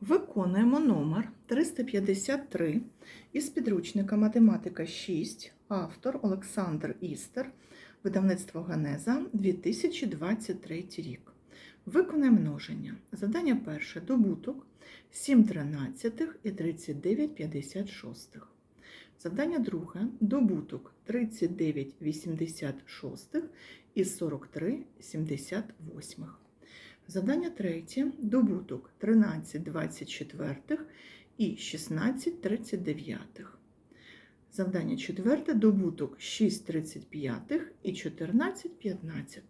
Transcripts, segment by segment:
Виконуємо номер 353 із підручника Математика 6, автор Олександр Істер, видавництво Ганеза 2023 рік. Виконуємо множення. Завдання перше добуток 7 тринадцятих і 39 56. Завдання друге добуток 39 86 і 43 78. Завдання третє добуток 13 24 і 16 39. Завдання четверте добуток 6 35 і 14 15.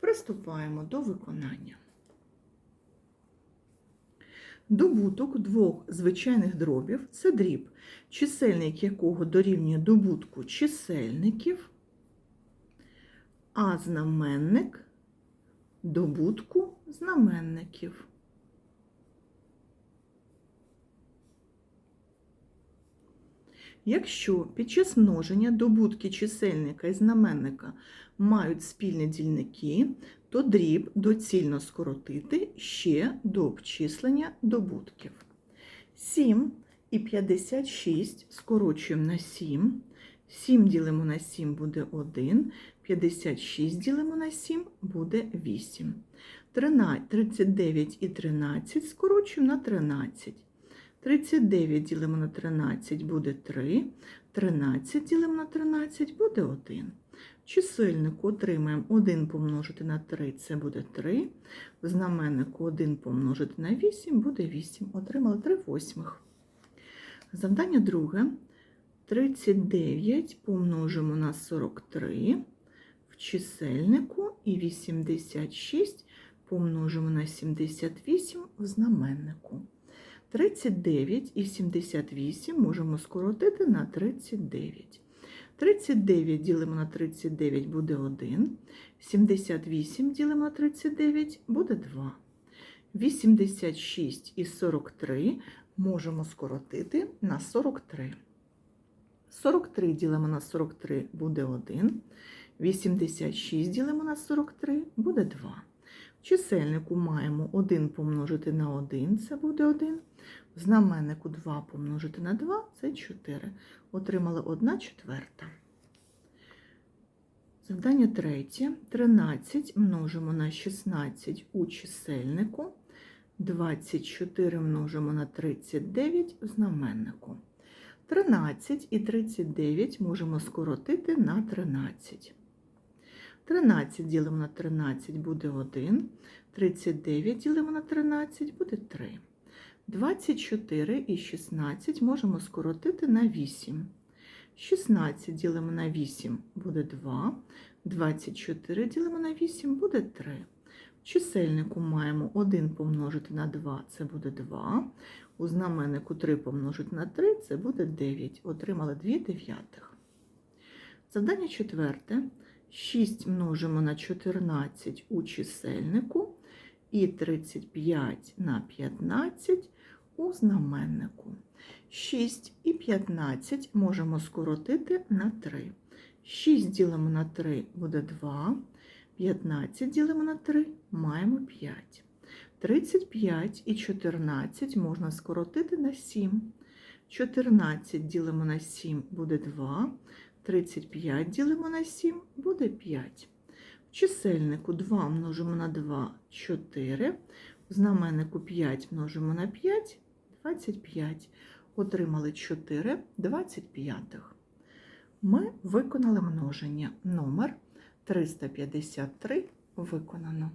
Приступаємо до виконання. Добуток двох звичайних дробів це дріб, чисельник якого дорівнює добутку чисельників, а знаменник добутку знаменників. Якщо під час множення добутки чисельника і знаменника мають спільні дільники, то дріб доцільно скоротити ще до обчислення добутків. 7 і 56 скорочуємо на 7. 7 ділимо на 7 буде 1, 56 ділимо на 7 буде 8. 39 і 13 скорочуємо на 13. 39 ділимо на 13 буде 3, 13 ділимо на 13 буде 1. В чисельнику отримаємо 1 помножити на 3, це буде 3. В знаменнику 1 помножити на 8 буде 8. Отримали 3 восьмих. Завдання друге. 39 помножимо на 43 в чисельнику і 86 помножимо на 78 в знаменнику. 39 і 78 можемо скоротити на 39. 39 ділимо на 39 буде 1. 78 ділимо на 39 буде 2. 86 і 43 можемо скоротити на 43. 43 ділимо на 43 буде 1. 86 ділимо на 43 буде 2. В чисельнику маємо 1 помножити на 1, це буде 1. В знаменнику 2 помножити на 2 це 4. Отримали 1 четверта. Завдання третє. 13 множимо на 16 у чисельнику. 24 множимо на 39 в знаменнику. 13 і 39 можемо скоротити на 13. 13 ділимо на 13 буде 1. 39 ділимо на 13 буде 3. 24 і 16 можемо скоротити на 8. 16 ділимо на 8 буде 2. 24 ділимо на 8 буде 3. В чисельнику маємо 1 помножити на 2, це буде 2. У знаменнику 3 помножити на 3, це буде 9. Отримали 2 дев'ятих. Завдання четверте. 6 множимо на 14 у чисельнику і 35 на 15 у знаменнику. 6 і 15 можемо скоротити на 3. 6 ділимо на 3 буде 2. 15 ділимо на 3, маємо 5. 35 і 14 можна скоротити на 7. 14 ділимо на 7 буде 2. 35 ділимо на 7 буде 5. В чисельнику 2 множимо на 2 4. В знаменнику 5 множимо на 5 25. Отримали 4 25. Ми виконали множення номер 353 виконано.